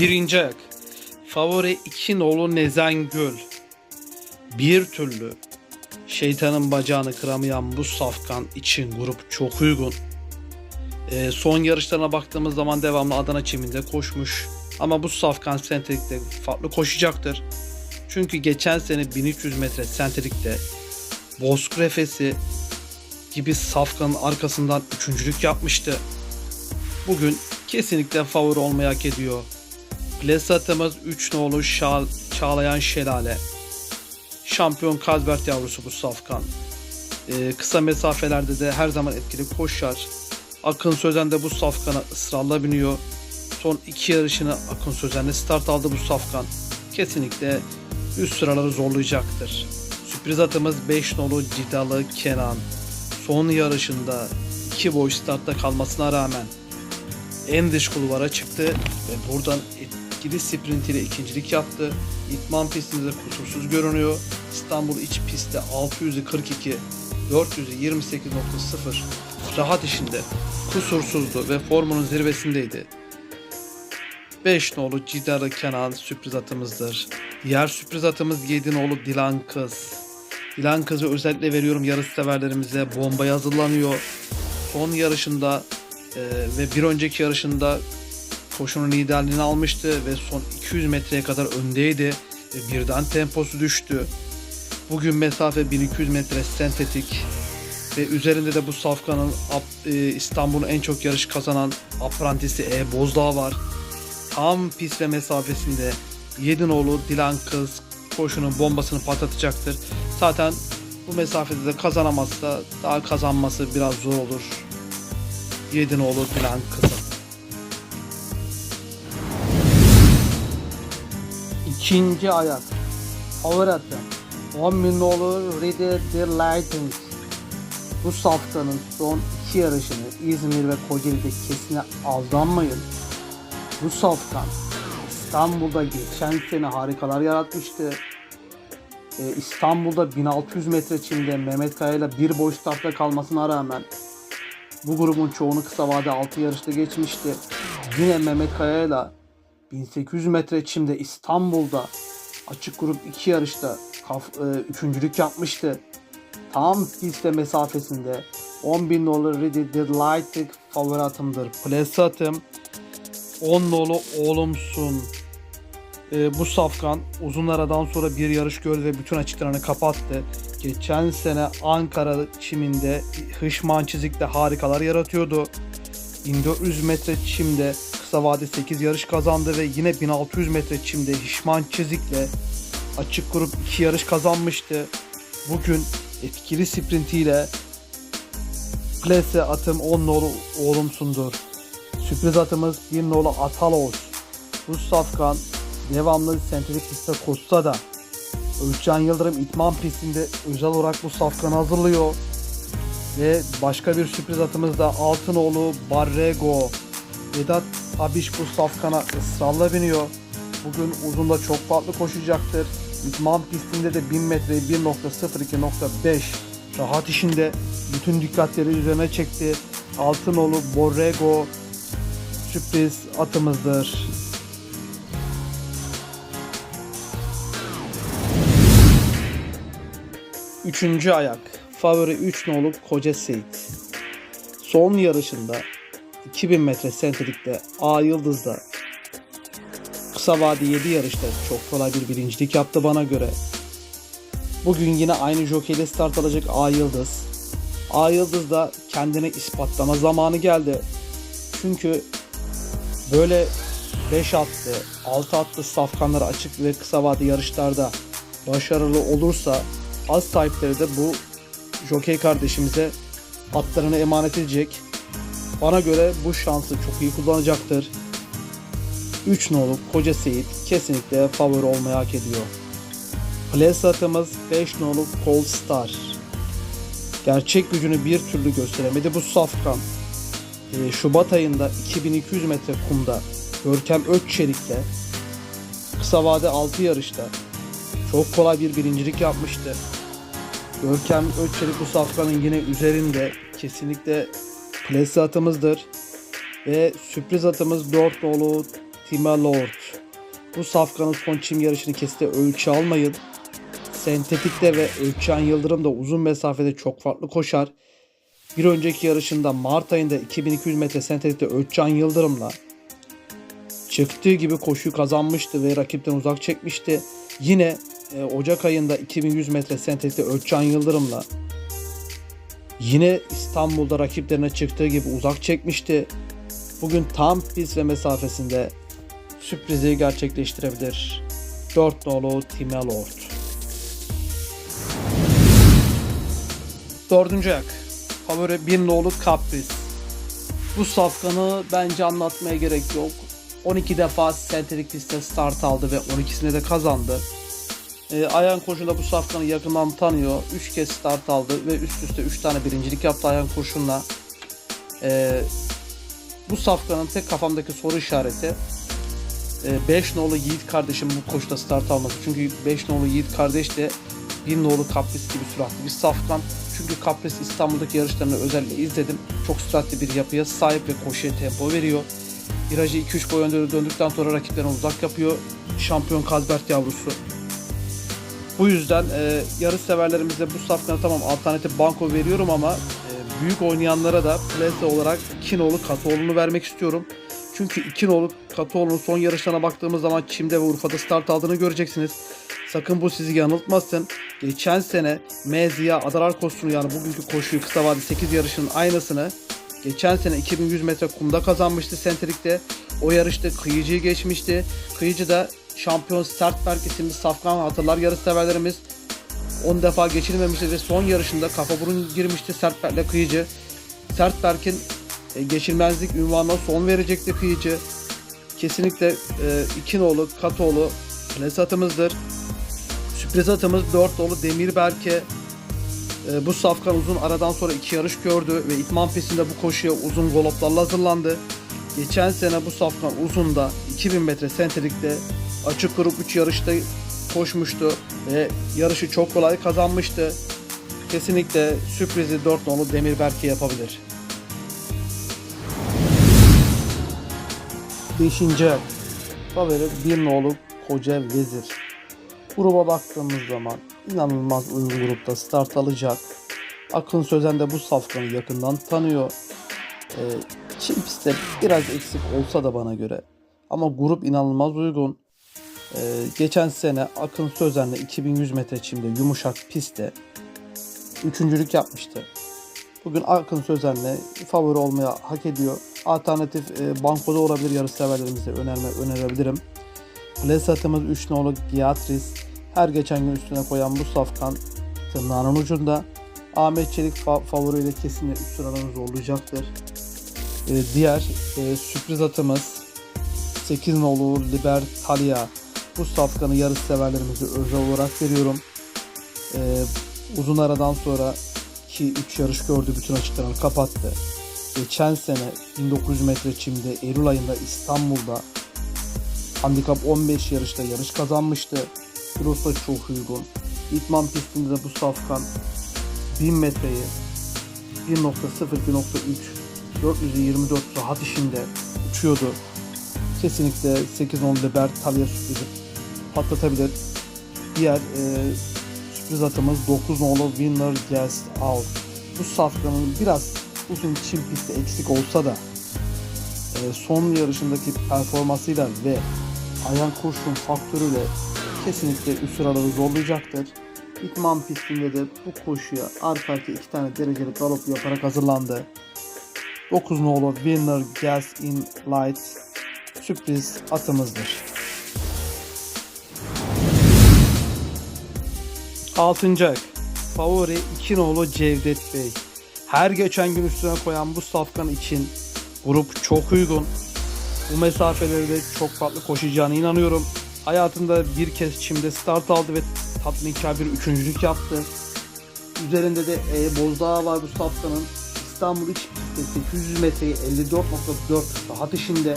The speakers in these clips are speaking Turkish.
Birinci ayak. Favori iki nolu Nezen Göl. Bir türlü şeytanın bacağını kıramayan bu safkan için grup çok uygun. Ee, son yarışlarına baktığımız zaman devamlı Adana çiminde koşmuş. Ama bu safkan sentetikte farklı koşacaktır. Çünkü geçen sene 1300 metre sentetikte Bozkır Efes'i gibi safkanın arkasından üçüncülük yapmıştı. Bugün kesinlikle favori olmayı hak ediyor. Plesatımız 3 nolu Şa Çağlayan Şelale. Şampiyon Kazbert yavrusu bu safkan. Ee, kısa mesafelerde de her zaman etkili koşar. Akın Sözen de bu safkana ısrarla biniyor. Son iki yarışını Akın Sözen'le start aldı bu safkan. Kesinlikle üst sıraları zorlayacaktır. Sürpriz atımız 5 nolu Cidalı Kenan. Son yarışında iki boy startta kalmasına rağmen en dış kulvara çıktı ve buradan etkili sprint ile ikincilik yaptı. İtman pistinde kusursuz görünüyor. İstanbul iç pistte 600'ü 42, 400'ü 28.0 rahat işinde kusursuzdu ve formunun zirvesindeydi. 5 nolu Cidarı Kenan sürpriz atımızdır. Diğer sürpriz atımız 7 nolu Dilan Kız. Dilan Kız'ı özellikle veriyorum yarış severlerimize. Bombaya hazırlanıyor. Son yarışında e, ve bir önceki yarışında koşunun liderliğini almıştı ve son 200 metreye kadar öndeydi. E, birden temposu düştü. Bugün mesafe 1200 metre sentetik ve üzerinde de bu safkanın e, İstanbul'un en çok yarış kazanan aprantisi E Bozdağ var. Tam pist ve mesafesinde Yedinoğlu Dilan Kız koşunun bombasını patlatacaktır. Zaten bu mesafede de kazanamazsa daha kazanması biraz zor olur. Yedinoğlu Dilan Kız'ın. İkinci ayak. Favori atı. 10 bin nolu Ready. Bu safkanın son iki yarışını İzmir ve Kocaeli'de kesine aldanmayın. Bu safkan İstanbul'da geçen sene harikalar yaratmıştı. Ee, İstanbul'da 1600 metre çimde Mehmet Kaya ile bir boş startta kalmasına rağmen bu grubun çoğunu kısa vade 6 yarışta geçmişti. Yine Mehmet Kaya ile 1800 metre çimde İstanbul'da açık grup 2 yarışta kaf, e, üçüncülük yapmıştı. Tam piste mesafesinde 10.000 dolar Ready the Lightning favori atımdır. Plase atım 10 nolu oğlumsun. Ee, bu safkan uzun aradan sonra bir yarış gördü ve bütün açıklarını kapattı. Geçen sene Ankara çiminde Hışman çizikte harikalar yaratıyordu. 1400 metre çimde kısa vade 8 yarış kazandı ve yine 1600 metre çimde Hişman çizikle açık grup 2 yarış kazanmıştı. Bugün etkili sprintiyle Plese atım 10 nolu oğlumsundur. Sürpriz atımız bir nolu Atalos. Rus Safkan devamlı sentetik pistte koşsa da Özcan Yıldırım itman pistinde özel olarak bu safkanı hazırlıyor. Ve başka bir sürpriz atımız da Altınoğlu Barrego. Vedat Abiş bu safkana ısrarla biniyor. Bugün uzunda çok farklı koşacaktır. İtman pistinde de 1000 metre 1.02.5 rahat işinde bütün dikkatleri üzerine çekti. Altınoğlu Borrego sürpriz atımızdır. Üçüncü ayak. Favori 3 nolu Koca Seyit. Son yarışında 2000 metre sentetikte A Yıldız'da kısa vade 7 yarışta çok kolay bir birincilik yaptı bana göre. Bugün yine aynı jokeyle start alacak A Yıldız. A Yıldız da kendini ispatlama zamanı geldi. Çünkü böyle 5 attı, 6 attı safkanları açık ve kısa vade yarışlarda başarılı olursa az sahipleri de bu jokey kardeşimize atlarını emanet edecek. Bana göre bu şansı çok iyi kullanacaktır. 3 nolu Koca Seyit kesinlikle favori olmayı hak ediyor. Place atımız 5 nolu Cold Star. Gerçek gücünü bir türlü gösteremedi bu safkan. Ee, Şubat ayında 2200 metre kumda Görkem Ökçelik'le kısa vade 6 yarışta çok kolay bir birincilik yapmıştı. Görkem Ökçelik bu safkanın yine üzerinde kesinlikle plase atımızdır. Ve sürpriz atımız 4 nolu Tima Lord. Bu safkanın son çim yarışını kesite ölçü almayın. Sentetikte ve Ölçen Yıldırım da uzun mesafede çok farklı koşar. Bir önceki yarışında Mart ayında 2200 metre sentetikte Ölçen Yıldırım'la çıktığı gibi koşuyu kazanmıştı ve rakipten uzak çekmişti. Yine e, Ocak ayında 2100 metre sentetikte Ölçen Yıldırım'la yine İstanbul'da rakiplerine çıktığı gibi uzak çekmişti. Bugün tam pist ve mesafesinde sürprizi gerçekleştirebilir. 4 nolu Timelord. Dördüncü ayak. Favori 1 nolu Kapris. Bu safkanı bence anlatmaya gerek yok. 12 defa sentetik pistte start aldı ve 12'sine de kazandı. E, ayağın koşunda bu safkanı yakından tanıyor. 3 kez start aldı ve üst üste 3 tane birincilik yaptı ayağın koşunla. E, bu safkanın tek kafamdaki soru işareti 5 nolu Yiğit kardeşim bu koşuda start alması. Çünkü 5 nolu Yiğit kardeş de 1 nolu Kapris gibi süratli bir safkan. Çünkü Kapris İstanbul'daki yarışlarını özellikle izledim. Çok süratli bir yapıya sahip ve koşuya tempo veriyor. Virajı 2-3 boy döndükten sonra rakiplerine uzak yapıyor. Şampiyon Kazbert yavrusu. Bu yüzden e, yarış severlerimize bu safkana tamam alternatif banko veriyorum ama e, büyük oynayanlara da plase olarak Kinoğlu Katoğlu'nu vermek istiyorum. Çünkü Kinoğlu Katoğlu'nun son yarışlarına baktığımız zaman Çim'de ve Urfa'da start aldığını göreceksiniz. Sakın bu sizi yanıltmasın. Geçen sene Meziya Adalar koşusunu yani bugünkü koşuyu kısa vade 8 yarışının aynısını geçen sene 2100 metre kumda kazanmıştı sentrikte. O yarışta Kıyıcı'yı geçmişti. Kıyıcı da şampiyon Sertberg isimli Safkan hatırlar yarış severlerimiz 10 defa geçilmemişti ve son yarışında kafa burun girmişti Sertberg'le Kıyıcı. Sertberg'in e, geçilmezlik ünvanına son verecekti Kıyıcı. Kesinlikle e, İkinoğlu, Katoğlu pres atımızdır. Sürpriz atımız 4 dolu Demirberke. E, bu safkan uzun aradan sonra iki yarış gördü ve İtman pistinde bu koşuya uzun goloplarla hazırlandı. Geçen sene bu safkan uzunda 2000 metre sentelikte açık grup 3 yarışta koşmuştu ve yarışı çok kolay kazanmıştı. Kesinlikle sürprizi 4 nolu Demirberke yapabilir. 5. favori 1 nolu Koca Vezir. Gruba baktığımız zaman inanılmaz uygun grupta start alacak. Akın Sözen de bu safkanı yakından tanıyor. Ee, Çin pistte biraz eksik olsa da bana göre. Ama grup inanılmaz uygun. Ee, geçen sene Akın Sözen'le 2100 metre çimde yumuşak pistte üçüncülük yapmıştı. Bugün Akın Sözen'le favori olmaya hak ediyor. Alternatif e, bankoda olabilir yarış severlerimize önerme, önerebilirim. Plesatımız 3 nolu Giatris. Her geçen gün üstüne koyan bu safkan tırnağının ucunda. Ahmet Çelik fa- favoriyle kesinlikle üst sıralarını zorlayacaktır. E, diğer e, sürpriz atımız 8 nolu Libertalia. Bu safkanı yarış severlerimize özel olarak veriyorum. E, uzun aradan sonra ki 3 yarış gördü bütün açıklarını kapattı. Geçen sene 1900 metre çimde Eylül ayında İstanbul'da handikap 15 yarışta yarış kazanmıştı. Kilosu da çok uygun. İtman pistinde de bu safkan 1000 metreyi 1.0 1.3 424 rahat işinde uçuyordu. Kesinlikle 8 10 Libertalia sürprizi patlatabilir. Diğer e, sürpriz atımız 9 nolu Winner Guest Out. Bu safkanın biraz uzun çim pisti eksik olsa da e, son yarışındaki performansıyla ve ayağın kurşun faktörüyle kesinlikle üst sıraları zorlayacaktır. İtman pistinde de bu koşuya arka arkaya iki tane dereceli galop yaparak hazırlandı. 9 nolu Winner Gas in Light sürpriz atımızdır. 6. ayak. Favori 2 nolu Cevdet Bey. Her geçen gün üstüne koyan bu safkan için grup çok uygun. Bu mesafelerde çok farklı koşacağına inanıyorum. Hayatında bir kez çimde start aldı ve tatminkar bir üçüncülük yaptı. Üzerinde de e, Bozdağ var bu safkanın. İstanbul iç pistte 800 metreyi 54.4 rahat işinde.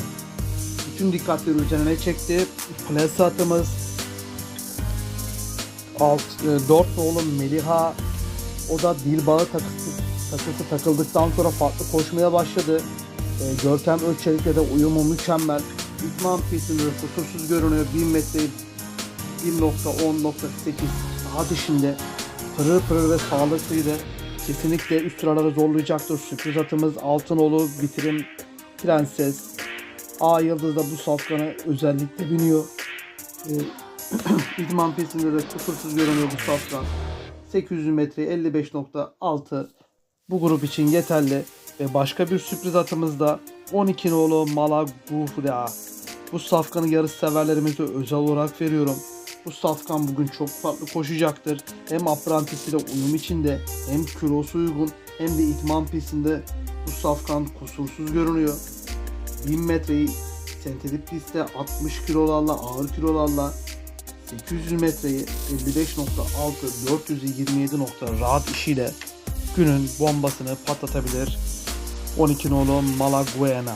Bütün dikkatleri üzerine çekti. Plase atımız alt, e, 4 nolu Meliha o da dil bağı takısı, takısı takıldıktan sonra farklı koşmaya başladı. E, Görkem Ölçelik'le de uyumu mükemmel. İdman pistinde de kusursuz görünüyor. 1000 metre 1.10.8 daha dışında pırıl pırıl ve sağlıklıydı. Kesinlikle üst sıraları zorlayacaktır. Sürpriz atımız Altınoğlu bitirim prenses. A Yıldız da bu safkanı özellikle biniyor. Ee, İdman pistinde de kusursuz görünüyor bu safkan. 800 metre 55.6 bu grup için yeterli. Ve başka bir sürpriz atımız da 12 nolu Malagufra. Bu safkanı yarış severlerimize özel olarak veriyorum. Bu safkan bugün çok farklı koşacaktır. Hem aprantisiyle uyum içinde hem kilosu uygun hem de idman pistinde bu safkan kusursuz görünüyor. 1000 metreyi sentetik pistte 60 kilolarla ağır kilolarla 800 metreyi 55.6 427 nokta rahat işiyle günün bombasını patlatabilir. 12 nolu Malaguena.